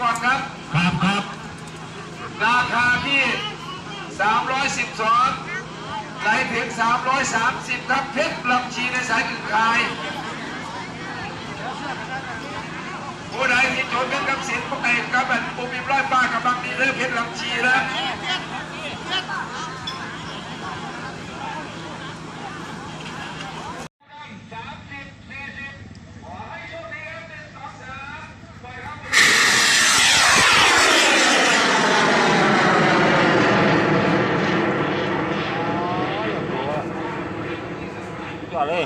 ก่อนครับ ครับครับ ราคาที่ 312ไหลถึง 330 ครับเพชรลำชีในสายกึ่งขาย ผู้ใดที่จดเป็นกับสินพวกไอ้กับแบบปูมีร้อยป้ากำลังมีเรื่องเพชรลำชีแล้ว จอดเลย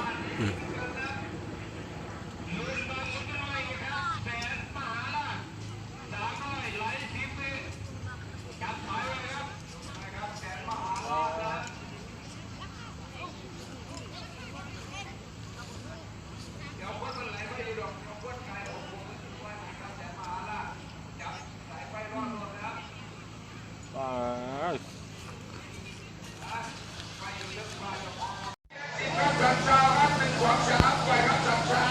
จับเช้าครับหนึ่งสองสามไปครับจับเช้า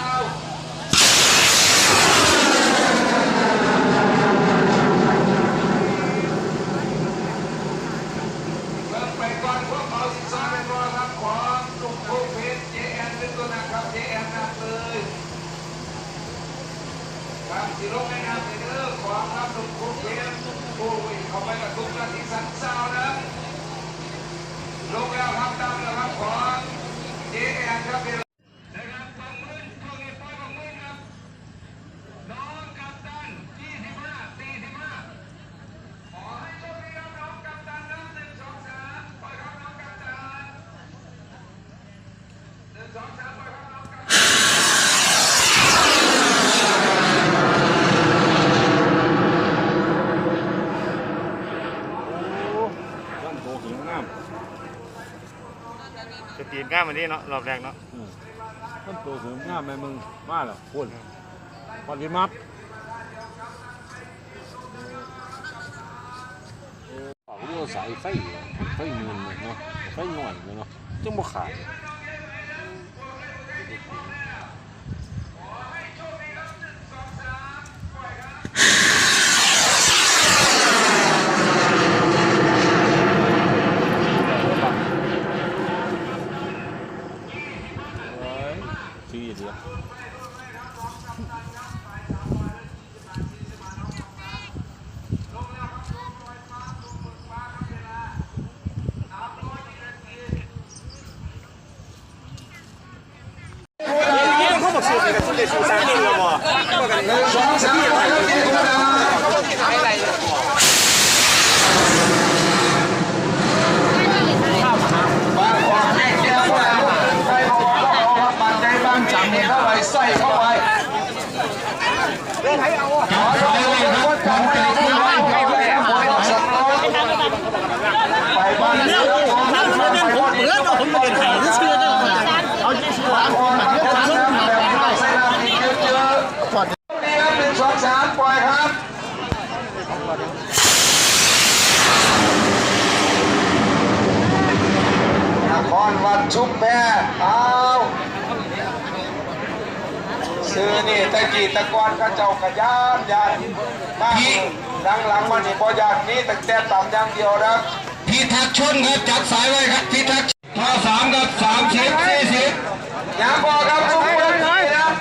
เริ่มไปก่อนพวกเขาสิบสองเป็นตัวครับของลุงภูเพชรเจแอนเป็นตัวนะครับเจแอนนับเลย ครับสิลงในนามในเรื่องของครับลุงภูเพชรผู้วิ่งเข้าไปกับทุกนาทีสันเช้านะลงแล้วครับตามแล้วครับของเจ๊แอนครับเป็นนะครับสองหมื่นช่วงนี้ปล่อยสองหมื่นครับน้องกัปตันยี่สิบห้าสี่สิบห้าขอให้โชคดีครับน้องกัปตันนับหนึ่งสองสามปล่อยครับน้องกัปตันหนึ่งสองสามปล่อยครับน้องกัปตัน ต้องโตหิวน้ ส ตีนก้ามมันนี่เนาะรอบแรกเนาะำต้องโตหิวน้ำแม่มึงมาแล้วคนปฏิมัดเขาเรียกว่าสายไฟไฟเงินเนาะไฟหน่อยเนาะจังบ่ขาด เขาบอกสูตรกับสูตรสูตรสามนี่เลยบ่ หนึ่งสองสามปล่อยครับเจแอนนะ บ้านของแม่แก้วบ้านใครบอกว่าเอาครับบ้านใจบ้านจับเข้าไปใส่เข้าไปขอให้เอาคนจับไปเอาผู้ร้ายไปผู้แอบไปเอาสัตว์น้อยไปบ้านเนื้อของท่านไปบ้านเนื้อผมไม่ได้ถ่ายเชื่อเรื่องเอาที่ชื่อร้านของมันเยอะจังแบบไม่ใส่น้ำเยอะเยอะปล่อยนี่ครับหนึ่งสองสามปล่อยครับ นครวัดชุมแพเอาซื้อนี่ตะ กี้ตะกอนเข้าเจ้ากระยานยานมาหลังหลังๆมานี่พอยานนี้ตั้งแต่ต่ำอย่างเดียวนะพิทักษ์ชนครับจับสายไว้ครับพิทักษ์ท่อสามครับสามสิบสี่สิบอย่าบอกครับทุกคนนะครับ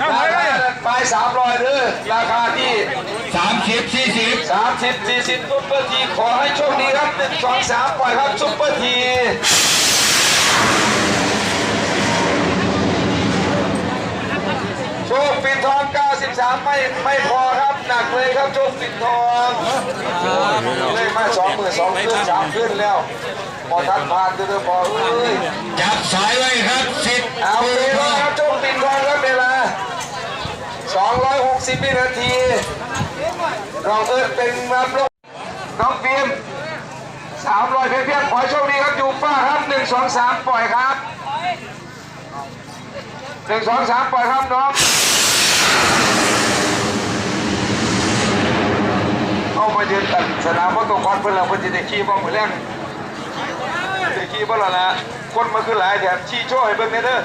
ราคาไปสามร้อยเด้อราคาที่สามสิบสี่สิบสามสิบสี่สิบซุปเปอร์ทีขอให้โชคดีครับหนึ่งสองสามปล่อยครับซุปเปอร์ที โชคปิดทอง 93 ไม่ไม่พอครับ หนักเลยครับโชคปิดทองเลยมาสองหมื่นสองขึ้นสามขึ้นแล้วพอทันผ่านตัวเดิมพอเอ้ยจับสายไว้ครับสิบเอาเวลาครับโชคปิดทองครับเวลา260วินาทีเราเอิญเป็นรับลูกน้องฟิล์ม300เพียงเพียงขอให้โชคดีครับยูฟ่าครับ1 2 3 ปล่อยครับ 1 2 3 ปล่อยครับน้อง เอา มายืนตัดสนามวัตถุควอนเพื่อนเราเพื่อนจะได้ขี่บ้องเหมือนแรงได้ขี่บ้างแล้วนะคนมาขึ้นหลายแถมขี่โช่วยเบิ่งเนี่ยเด้อ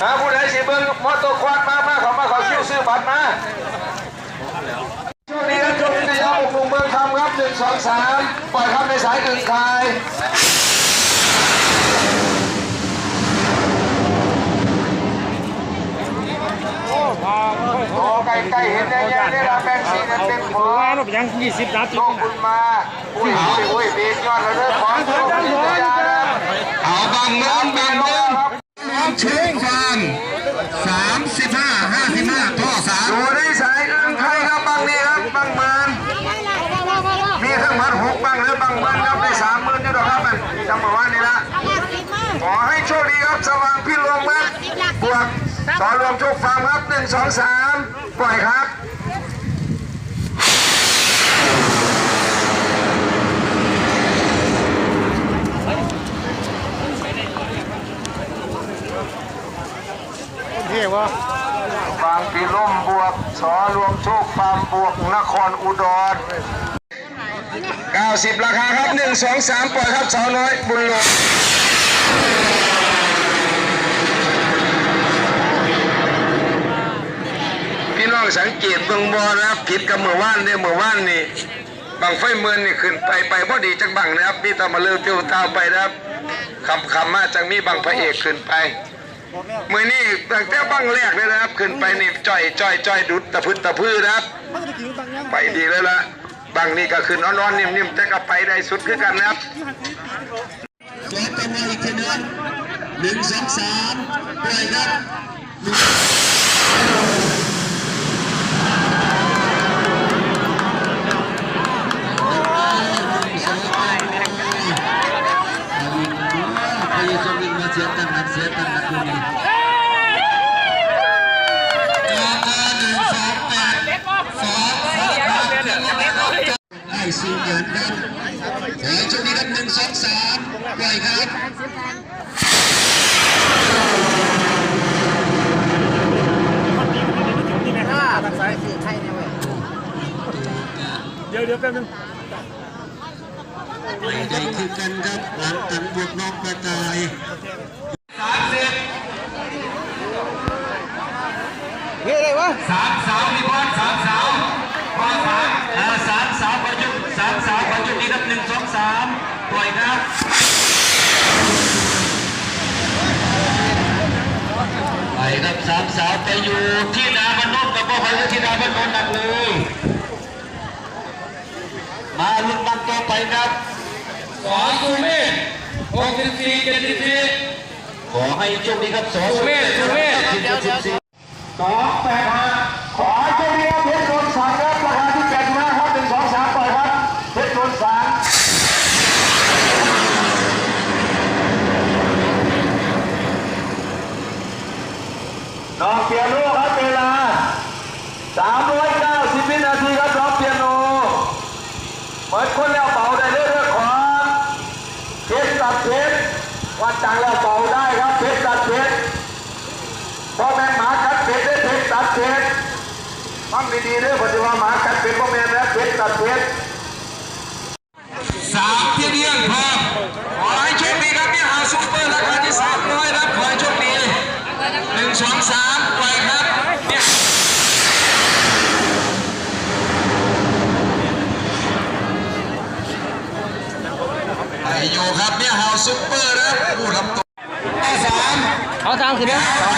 หาผู้ใดสิเบิ้งมอเตอร์ควันมามาขามาขาคิวซื้อบัตรมาช่วงนี้ครับช่วงนี้นายกกลุ่มเมืองคำครับหนึ่งสองสามปล่อยครับในสายอื่นคาย โอ้ไก่ไก่เห็นแดงๆนี่ละแบงค์สีนั่นเป็นของว่าเราไปยังยี่สิบนัดลงคุณมาอุ้ยอุ้ยอุ้ยเบียดยอดแล้วเรื่องของโชคดีนะยานเอาบางเมืองบางเมืองน้องชูฟาร์มสามสิบห้าห้าสิบห้าท่อสามอยู่ในสายอื่นใครครับบางนี้ครับบางเมืองมีทั้งหมดหกบางหรือบางเมืองครับได้สามหมื่นอยู่ดอกครับจำบอกว่านี่ละขอให้โชคดีครับสว่างพี่รวมาบวก ต่อรวมโชคฟาร์มครับหนึ่งสองสามปล่อยครับเท่วะฟาร์มพี่ร่มบวกสอรวมโชคฟาร์มบวกนครอุดร90 ราคาครับ 1 2 3ปล่อยครับสาวน้อยบุญหลงพี่น้อง สังเกตเบิ่งบอนะครับผิดกับเมื่อวานเนี่ยเมื่อวานนี่บังไฟเมือนนี่ขึ้นไปไปพอดีจักบังนะครับพี่ตามาเลือเตียวตาไปนะครับคำคำมาจังมีบังพระเอกขึ้นไปเมือนี่ตั้งแต่บังแรกเลยนะครับ ขึ้นไปนี่จ่อยจ่อยจ่อยดุดตะพื้นตะพื้นนะครับ ไปดีเลยละบางนี่ก็คือนอนๆนิ่มๆแต่ก็ไปได้สุดคือกันนะครับขอตัวมาอีกทีนึงหนึ่งสองสามปล่อยครับไปสวิงมาเสียตังค์เสียตังค์นะคุณนี่หนึ่งสองแปดสองไอ้สูงเหมือนกันขอให้โชคดีครับหนึ่งสองสามปล่อยครับ เดี๋ยวเดี๋ยวแป๊บนึงไปได้คือกันครับหลังกันบวกน้องกระต่ายเฮ้ยอะไรวะสามสาวมีบอลสามสาวบอลสามเออสามสาวประยุกต์สามสาวประยุกต์นี่ครับหนึ่งสองสามปล่อยครับไปครับสามสาวไปอยู่ที่นาบนนท์กับพ่อพันธุ์ที่นาบนนท์หนักเลย มาลุ้นบันต่อไปครับสอนสุเมธหกสิบสี่เจ็ดสิบสี่ขอให้โชคดีครับสองสุเมธสุเมธสิบเจ็ดสิบสี่สองแปดห้าขอให้โชคดีครับเพชรโดนสามครับราคาที่แปดห้าครับหนึ่งสองสามปล่อยครับเพชรโดนสามน้องเปียโนครับเวลา390วินาทีครับน้องเปียโนเปิดคนแล้วเป่าได้เรื่อยๆของเพชรตัดเพชร วัดจังแล้วเป่าได้ครับเพชรตัดเพชรพ่อแม่หมากัดเพชรได้เพชรตัดเพชรฟังดีๆเด้อปฏิว่าหมากัดเพชรพ่อแม่แล้วเพชรตัดเพชรสามเพียงเดียงพอขอให้โชคดีครับเนี่หาซุปเปอร์ราคาที่สามร้อยครับขอให้โชคดีหนึ่งสองสามปล่อยครับเนี่ยไป อยู่ครับเนี่ยหาซุปเปอร์นะผู้ทำตัวสามเอาทางขึ้นนะสองพันเ